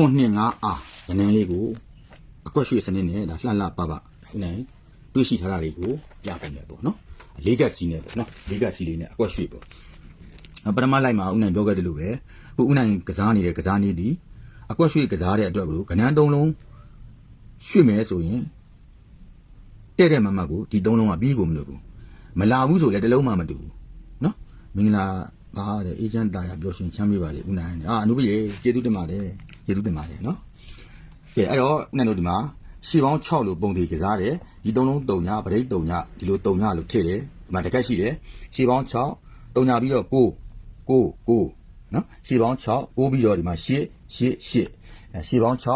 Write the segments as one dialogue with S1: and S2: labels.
S1: ခွန်နှစ်ငါအားကနန်းလေးကိုအကွက်ရွှေစနစ်နဲ့ဒါလှလှပပဦးနိုင်တွေးရှိထားတာတွေကိုပြပေးမယ်ပေါ့နော်လေးကက်စီနဲ့ပေါ့နော်လေးကက်စီလေးနဲ့အကွက်ရွှေပေါ့အပထမလိုက်မှာဦးနိုင်ပြောခဲ့တယ်လို့ပဲခုဦးနိုင်ကစားနေတဲ့ကစားနေသည်အကွက်ရွှေကစားတဲ့အတွက်ကိုကနန်းသုံးလုံးရွှေ့မယ်ဆိုရင်တဲ့တဲ့မမတ်ကိုဒီသုံးလုံးကပြီးကိုမလို့ဘူးမလာဘူးဆိုလည်းတစ်လုံးမှမတူဘူးနော်မင်္ဂလာပါတဲ့အေဂျင့်တာရပြောရှင်ချမ်းမြေပါလေဦးနိုင်အာအနုပရေကျေးဇူးတင်ပါတယ် ကျေးဇူးတင်ပါတယ်နော်ကဲအဲ့တော့ဦးနိုင်တို့ဒီမှာရှီပေါင်း6လို့ပုံတွေကစားတယ်ဒီသုံးလုံးတုံညာဗရိတ်တုံညာဒီလိုတုံညာလို့ထည့်တယ်ဒီမှာတစ်ခက်ရှိတယ်ရှီပေါင်း6တုံညာပြီးတော့9 9 9နော်ရှီပေါင်း6 9ပြီးတော့ဒီမှာ8 8 8အဲရှီပေါင်း6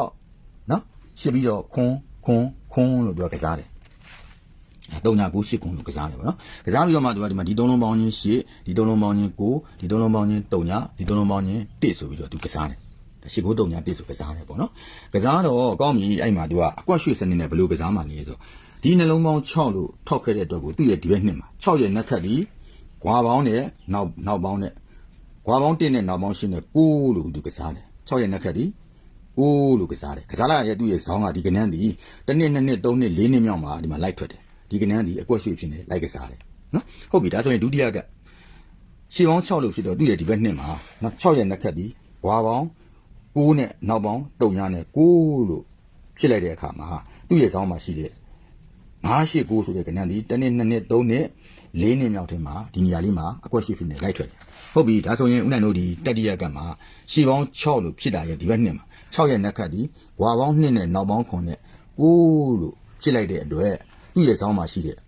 S1: နော်ရှစ်ပြီးတော့ခွန်းခွန်းခွန်းလို့ပြောကစားတယ်အဲတုံညာ9 8ခွန်းလို့ကစားတယ်ပေါ့နော်ကစားပြီးတော့မှဒီမှာဒီမှာဒီသုံးလုံးပေါင်းချင်း8ဒီသုံးလုံးပေါင်းချင်း9ဒီသုံးလုံးပေါင်းချင်းတုံညာဒီသုံးလုံးပေါင်းချင်း1ဆိုပြီးတော့သူကစားတယ် ရှစ်ကိုတုံညာတိဆိုကစားတယ်ပေါ့နော်ကစားတော့ကောင်းပြီအဲ့မှာသူကအကွက်ရွှေစနစ်နဲ့ဘယ်လိုကစားမှလဲဆိုဒီနှလုံးပေါင်း6လို့ထောက်ခဲ့တဲ့အတွက်ကိုသူ့ရဲ့ဒီဘက်နှစ်မှာ6ရဲ့နက်ခတ်ဒီဂွာပေါင်းနဲ့နောက်နောက်ပေါင်းနဲ့ဂွာပေါင်း1နဲ့နောက်ပေါင်း8နဲ့9လို့သူကစားတယ်6ရဲ့နက်ခတ်ဒီ9လို့ကစားတယ်ကစားလိုက်ရတဲ့သူ့ရဲ့ဇောင်းကဒီကနန်းဒီတစ်နှစ်နှစ်နှစ်သုံးနှစ်လေးနှစ်မြောက်မှာဒီမှာလိုက်ထွက်တယ်ဒီကနန်းဒီအကွက်ရွှေဖြစ်နေလိုက်ကစားတယ်နော်ဟုတ်ပြီဒါဆိုရင်ဒုတိယကရှေးပေါင်း6လို့ဖြစ်တော့သူ့ရဲ့ဒီဘက်နှစ်မှာနော်6ရဲ့နက်ခတ်ဒီဘွာပေါင်း 9နဲ့နောက်ပေါင်းတုံညာနဲ့9လို့ဖြစ်လိုက်တဲ့အခါမှာသူ့ရဲ့ဇောင်းမှာရှိတဲ့989ဆိုတဲ့ကဏ္ဍဒီတစ်နှစ်နှစ်နှစ်သုံးနှစ်လေးနှစ်မြောက်ထင်မှာဒီနေရာလေးမှာအကွက်ရှိဖြစ်နေလိုက်ထွက်တယ်ဟုတ်ပြီဒါဆိုရင်ဦးနိုင်တို့ဒီတတိယကတ်မှာရှေးပေါင်း6လို့ဖြစ်တာရဲ့ဒီဘက်နှစ်မှာ6ရဲ့နက်ခတ်ဒီဘွာပေါင်း2နဲ့နောက်ပေါင်း9နဲ့9လို့ဖြစ်လိုက်တဲ့အတွက်သူ့ရဲ့ဇောင်းမှာရှိတဲ့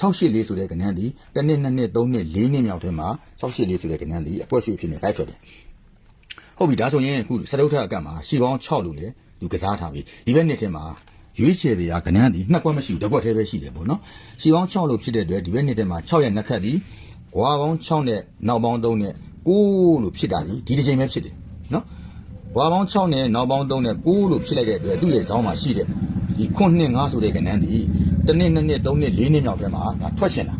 S1: 684ဆိုတဲ့ကဏ္ဍဒီတစ်နှစ်နှစ်နှစ်သုံးနှစ်လေးနှစ်မြောက်ထဲမှာ684ဆိုတဲ့ကဏ္ဍဒီအကွက်ရွှေဖြစ်နေလိုက်ထွက်တယ် ဟုတ်ပြီဒါဆိုရင်အခုစတုထအကတ်မှာရှီပေါင်း6လို့လေသူကစားထားပြီဒီဘက်နှစ်ထဲမှာရွေးချယ်တရားကဏ္ဍဒီနှစ်ကွက်မရှိဘူးတစ်ကွက်တည်းပဲရှိတယ်ပေါ့နော်ရှီပေါင်း6လို့ဖြစ်တဲ့အတွက်ဒီဘက်နှစ်ထဲမှာ6ရဲ့နှစ်ခတ်ဒီဂွာပေါင်း6နဲ့နောက်ပေါင်း3နဲ့9လို့ဖြစ်တာဒီဒီတစ်ချိန်ပဲဖြစ်တယ်နော်ဘွာပေါင်း6နဲ့နောက်ပေါင်း3နဲ့9လို့ဖြစ်လိုက်တဲ့အတွက်သူ့ရဲ့ဇောင်းမှာရှိတဲ့ဒီခွန်းနှစ်5ဆိုတဲ့ကဏ္ဍဒီတစ်နှစ်နှစ်နှစ်သုံးနှစ်လေးနှစ်မြောက်ထဲမှာဒါထွက်ရှင်တာ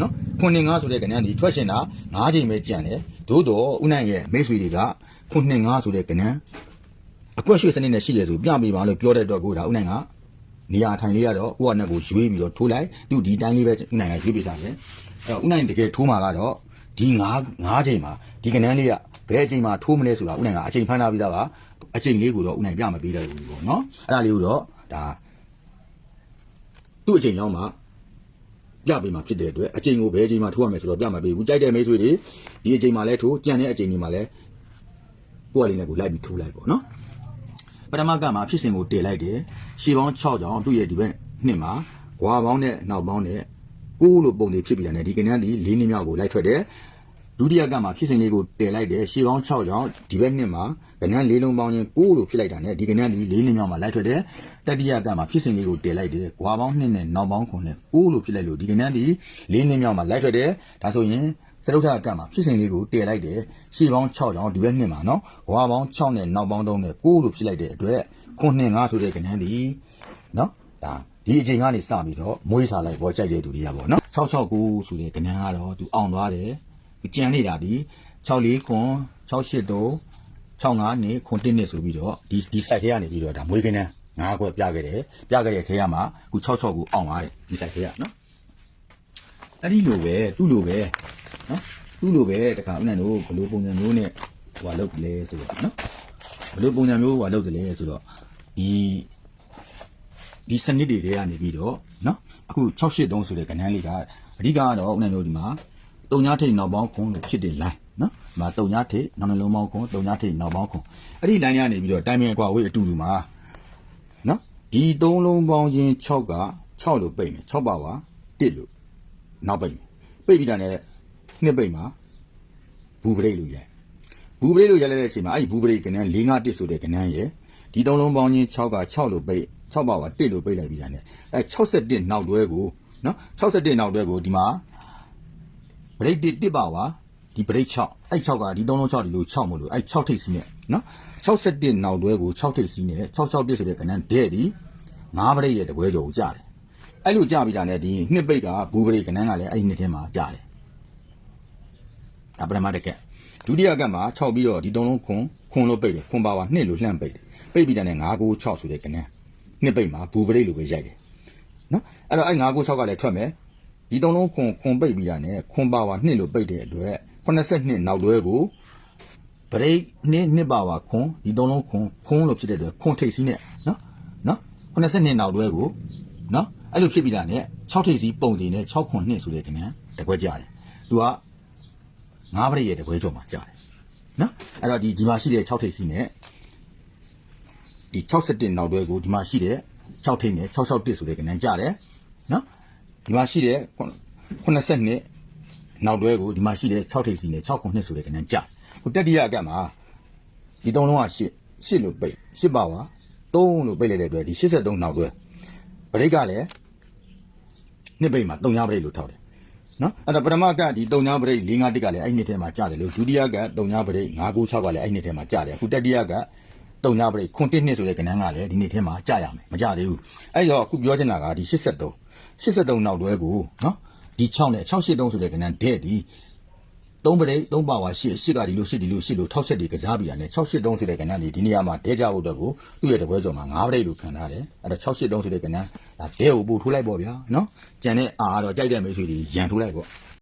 S1: နော်ခွန်းနှစ်5ဆိုတဲ့ကဏ္ဍဒီထွက်ရှင်တာ9ချိန်ပဲကြံတယ်သို့တော့ဥနိုင်ရဲ့မိတ်ဆွေတွေက ခွန်းနှစ်5ဆိုတဲ့ကဏ္ဍအကွက်ရွှေစနစ်နဲ့ရှိရဆိုပြပေးပါလို့ပြောတဲ့အတွက်ကိုဒါဥနိုင်ကနေရာထိုင်လေးရတော့ကိုကနဲ့ကိုရွေးပြီးတော့ထိုးလိုက်သူဒီတိုင်းလေးပဲဥနိုင်ကရွေးပေးတာလေအဲ့တော့ဥနိုင်တကယ်ထိုးမှာကတော့ဒီ9 9ချိန်မှာဒီကဏ္ဍလေးကဘယ်အချိန်မှာထိုးမလဲဆိုတာဥနိုင်ကအချိန်ဖမ်းထားပြီးသားပါအချိန်လေးကိုတော့ဥနိုင်ပြမပေးတဲ့ဘူးပေါ့နော်အဲ့ဒါလေးကိုတော့ဒါသူ့အချိန်ရောက်မှပြပေးမှာဖြစ်တဲ့အတွက်အချိန်ကိုဘယ်အချိန်မှာထိုးရမယ်ဆိုတော့ပြမပေးဘူးကြိုက်တဲ့မိတ်ဆွေတွေဒီအချိန်မှာလဲထိုးကြံတဲ့အချိန်တွေမှာလဲ ကိုယ့်အလေးနဲ့ကိုလိုက်ပြီးထိုးလိုက်ပေါ့နော်ပထမကမှာဖြစ်စဉ်ကိုတည်လိုက်တယ်ရှည်ပေါင်း6ကြောင်သူ့ရဲ့ဒီဘက်နှစ်မှာဂွာပေါင်းနဲ့နောက်ပေါင်းနဲ့9လို့ပုံတွေဖြစ်ပြီးတာနဲ့ဒီကနန်းဒီ၄နှစ်မြောက်ကိုလိုက်ထွက်တယ်ဒုတိယကမှာဖြစ်စဉ်လေးကိုတည်လိုက်တယ်ရှည်ပေါင်း6ကြောင်ဒီဘက်နှစ်မှာကနန်း၄လုံးပေါင်းချင်း9လို့ဖြစ်လိုက်တာနဲ့ဒီကနန်းဒီ၄နှစ်မြောက်မှာလိုက်ထွက်တယ်တတိယကမှာဖြစ်စဉ်လေးကိုတည်လိုက်တယ်ဂွာပေါင်း2နဲ့နောက်ပေါင်း9နဲ့9လို့ဖြစ်လိုက်လို့ဒီကနန်းဒီ၄နှစ်မြောက်မှာလိုက်ထွက်တယ်ဒါဆိုရင် စတုထအကတ်မှာဖြစ်စဉ်လေးကိုတည်လိုက်တယ်ရှေ့ပေါင်း6ကြောင်ဒီဘက်နှစ်မှာနော်ဘွားပေါင်း6နဲ့နောက်ပေါင်း3နဲ့9လို့ဖြစ်လိုက်တဲ့အတွက်ခုနှစ်5ဆိုတဲ့ကဏ္ဍဒီနော်ဒါဒီအချိန်ကနေစပြီးတော့မွေးစားလိုက်ပေါ်ကြိုက်တဲ့သူတွေကပေါ့နော်669ဆိုတဲ့ကဏ္ဍကတော့သူအောင်သွားတယ်သူကြံနေတာဒီ64ခွန်682 65နဲ့ခွန်1နဲ့ဆိုပြီးတော့ဒီဒီ site ထဲကနေပြီးတော့ဒါမွေးကဏ္ဍ၅ခွက်ပြခဲ့တယ်ပြခဲ့တဲ့ထဲကမှအခု66ကိုအောင်သွားတယ်ဒီ site ထဲကနော် အဲ့ဒီလိုပဲသူ့လိုပဲနော်သူ့လိုပဲတခါဦးနိုင်တို့ဘယ်လိုပုံစံမျိုးနဲ့ဟိုဟာလုပ်တယ်လဲဆိုတော့နော်ဘယ်လိုပုံစံမျိုးဟိုဟာလုပ်တယ်လဲဆိုတော့ဒီဒီစနစ်တွေတွေကနေပြီးတော့နော်အခု683ဆိုတဲ့ကဏ္ဍလေးကအဓိကကတော့ဦးနိုင်တို့ဒီမှာတုံညာထိတ်နောက်ပေါင်းခွန်းလို့ဖြစ်တဲ့ line နော်ဒီမှာတုံညာထိတ်နောက်နှလုံးပေါင်းခွန်းတုံညာထိတ်နောက်ပေါင်းခွန်းအဲ့ဒီ line ကနေပြီးတော့တိုင်ပင်အကွာဝေးအတူတူမှာနော်ဒီသုံးလုံးပေါင်းချင်း6က6လို့ပိတ်မယ်6ပါပါ1လို့ နောက်ပိတ်မယ်ပိတ်ပြီးတာနဲ့နှစ်ပိတ်မှာဘူးပရိတ်လို့ရိုက်ဘူးပရိတ်လို့ရိုက်လိုက်တဲ့အချိန်မှာအဲ့ဒီဘူးပရိတ်ကနန်း4 5 1ဆိုတဲ့ကနန်းရဲ့ဒီသုံးလုံးပေါင်းချင်း6က6လို့ပိတ်6ပါပါ1လို့ပိတ်လိုက်ပြီးတာနဲ့အဲ61နောက်တွဲကိုနော်61နောက်တွဲကိုဒီမှာဘရိတ်တစ်တစ်ပါဝါဒီဘရိတ်6အဲ့6ကဒီ3လုံး6ဒီလို6မို့လို့အဲ့6ထိပ်စီးနဲ့နော်61နောက်တွဲကို6ထိပ်စီးနဲ့661ဆိုတဲ့ကဏ္ဍတဲ့ဒီ9ဘရိတ်ရဲ့တပွဲကျော်ကိုကြားတယ် အဲ့လိုကြားပြီးတာနဲ့ဒီနှစ်ပိတ်ကဘူးဘရိတ်ကဏ္ဍကလည်းအဲ့ဒီနှစ်ထဲမှာကြားတယ်ဒါပထမတစ်ကက်ဒုတိယကက်မှာ6ပြီးတော့ဒီ3လုံးခွန်ခွန်လို့ပိတ်တယ်ခွန်ပါဝါနှစ်လို့လှမ်းပိတ်တယ်ပိတ်ပြီးတဲ့နဲ့996ဆိုတဲ့ကဏ္ဍနှစ်ပိတ်မှာဘူပရိတ်လိုပဲရိုက်တယ်နော်အဲ့တော့အဲ့996ကလည်းထွက်မယ်ဒီသုံးလုံးခွန်ခွန်ပိတ်ပြီးတာနဲ့ခွန်ပါဝါနှစ်လို့ပိတ်တဲ့အတွက်82နောက်တွဲကိုပရိတ်နှစ်နှစ်ပါဝါခွန်ဒီသုံးလုံးခွန်ခွန်လို့ဖြစ်တဲ့အတွက်ခွန်ထိတ်စီးနဲ့နော်နော်82နောက်တွဲကိုနော် အဲ့လိုဖြစ်ပြီးတာနဲ့6ထိတ်စီးပုံစီနဲ့6ခွန်နှစ်ဆိုတဲ့ကဏ္ဍတကွက်ကြတယ်သူက9ပရိတ်ရဲ့တကွဲကျော်မှာကြားတယ်နော်အဲ့တော့ဒီဒီမှာရှိတဲ့6ထိပ်စီးနဲ့ဒီ61နောက်တွဲကိုဒီမှာရှိတဲ့6ထိပ်နဲ့661ဆိုတဲ့ကဏ္ဍကြားတယ်နော်ဒီမှာရှိတဲ့82နောက်တွဲကိုဒီမှာရှိတဲ့6ထိပ်စီးနဲ့62ဆိုတဲ့ကဏ္ဍကြားဟိုတတိယအကတ်မှာဒီသုံးလုံးက8 8လို့ပိတ်8ပါဝါ3လို့ပိတ်လိုက်တဲ့အတွက်ဒီ83နောက်တွဲဗရိတ်ကလည်း နှစ်ပိတ်မှာ3ညပရိတ်လို့ထောက်တယ်နော်အဲ့တော့ပထမကဒီ3ညပရိတ်4 5တစ်ကလည်းအဲ့နှစ်ထဲမှာကြားတယ်လို့ဒုတိယက3ညပရိတ်5 9 6ကလည်းအဲ့နှစ်ထဲမှာကြားတယ်အခုတတိယက3ညပရိတ်ခွန်1နှစ်ဆိုတဲ့ကဏ္ဍကလည်းဒီနှစ်ထဲမှာကြားရမယ်မကြားသေးဘူးအဲ့တော့အခုပြောချင်တာကဒီ83 83နောက်တွဲကိုနော်ဒီ6နဲ့683ဆိုတဲ့ကဏ္ဍတဲ့ဒီ 3ပရိတ်3ပါဝါ8 8ကဒီလို8ဒီလို8လို့ထောက်ဆက်တွေကစားပြီးတာနဲ့683ဆိုတဲ့ကဏ္ဍဒီဒီနေရာမှာတဲကြဖို့အတွက်ကိုသူ့ရဲ့တပွဲကျော်မှာ9ပရိတ်လို့ခံထားတယ်အဲ့တော့683ဆိုတဲ့ကဏ္ဍဒါဒဲကိုပို့ထိုးလိုက်ပေါ့ဗျာနော်ကြံတဲ့အာကတော့ကြိုက်တဲ့မိတ်ဆွေတွေရန်ထိုးလိုက်ပေါ့